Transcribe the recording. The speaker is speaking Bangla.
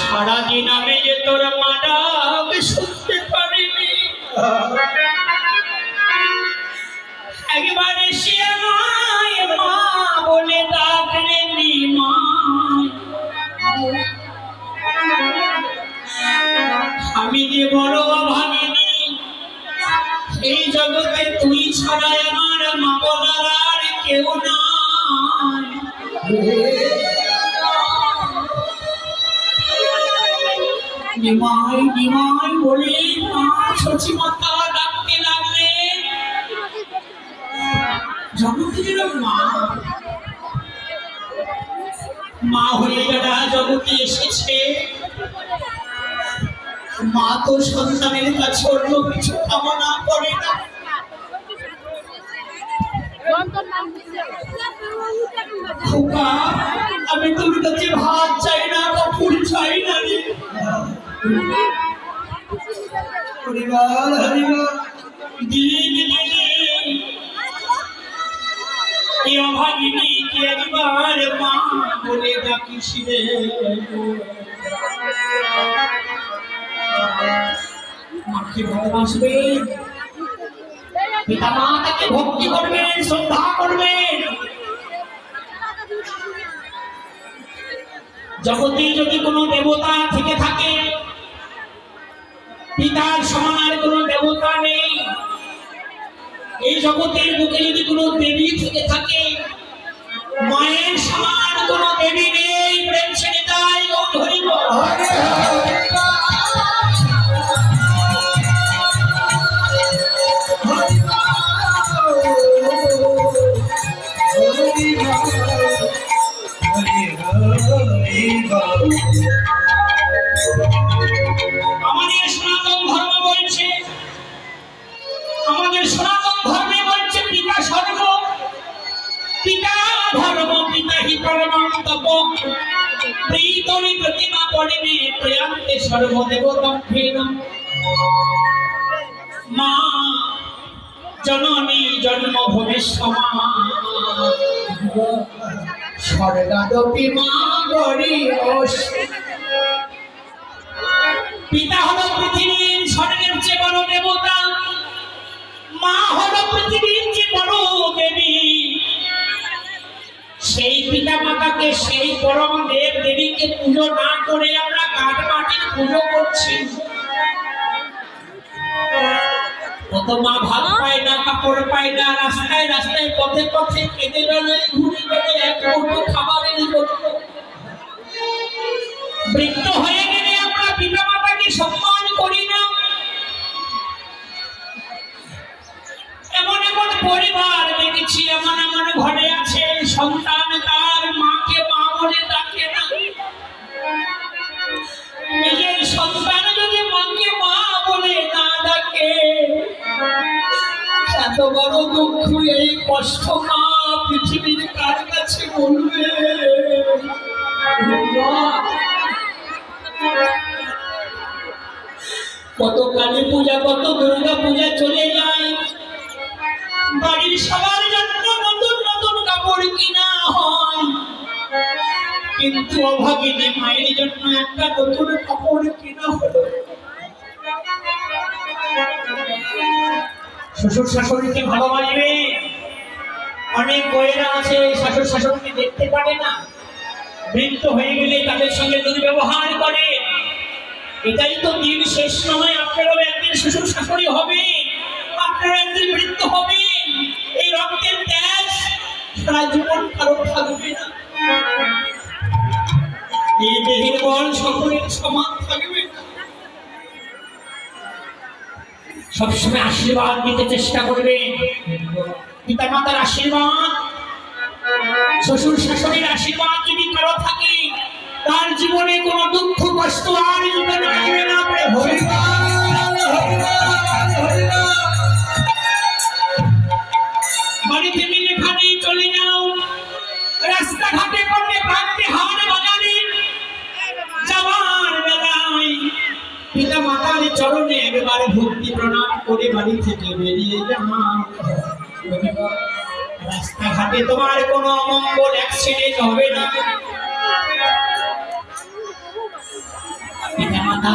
সারাদিন আমি যে তোর মারা শুনতে পারিনি। একবার আমায় মা বলে ডাকলে নিমাই আমি যে বড় অভাগিনী এই জগতে তুই ছাড়া আমার মা আর কেউ নাই। বলে, মা ডাকতে লাগলেন জগতের মা মা হয়ে যারা জগতে এসেছে মা তো সন্তানের কাছে অন্য কিছু কামনা করে না। আমি তোর কাছে ভাত চাই না কাপড় চাই না রে। হরিবার হরিবার, দিন দিনে। কি অভাগিনী কি মা বলে ডাকিস রে ভক্তি করবেন শ্রদ্ধা করবেন জগতে যদি কোনো দেবতা থেকে থাকে, পিতার সমান আর কোনো দেবতা নেই। এই জগতের বুকে যদি কোনো দেবী থেকে থাকে, মায়ের সমান কোনো দেবী প্রীতমি প্রতিমা পড়িনে প্রয়ান্তে সর্বদেবতম ফেন মা, জননী জন্ম ভবিষ্যমা স্বর্গাদপি মা গরি পিতা হলো পৃথিবীর স্বর্গের চেয়ে বড় দেবতা। মা হলো পৃথিবীর চেয়ে বড় দেবী। সেই পিতা মাতাকে সেই পরম দেব দেবীকে পুজো না করে আমরা কাঠ মাটির পুজো করছি। কত মা ভাত পায় না, কাপড় পায় না, রাস্তায় রাস্তায় পথে পথে কেঁদে বেড়ায় ঘুরে বেড়ে এক মুঠো খাবারের জন্য। বৃদ্ধ হয়ে গেলে আমরা পিতা মাতাকে সম্মান কষ্ট পৃথিবীর কার কাছে বলবে? কত কালী পূজা, কত দুর্গা পূজা চলে যায়। বাড়ির সবার জন্য নতুন নতুন কাপড় কিনা হয়। কিন্তু অভাগিনী মায়ের জন্য একটা নতুন কাপড় কিনা হলো। শ্বশুর শাশুড়িকে ভালোবাসবে। অনেক বইয়েরা আছে শাশুড় শাশুড়িকে দেখতে পারে না। বৃদ্ধ হয়ে গেলে তাদের সঙ্গে দুর্ব্যবহার করে, এটাই তো দিন শেষ নয়, আপনারাও একদিন শ্বশুর শাশুড়ি হবে আপনারা একদিন বৃদ্ধ হবে। এই রক্তের ত্যাগ সারা জীবন কারও থাকবে না। এই দেহের বল সকলের সমান থাকবে। সবসময় আশীর্বাদ দিতে চেষ্টা করবে। পিতা মাতার আশীর্বাদ, শ্বশুর শাশুড়ির আশীর্বাদ যদি কারও থাকে, তার জীবনে কোনো দুঃখ, কষ্ট আর আসবে না। বাড়ি থেকে বেরিয়ে রাস্তাঘাটে তোমার কোনো অমঙ্গল অ্যাক্সিডেন্ট হবে না। পিতা মাতা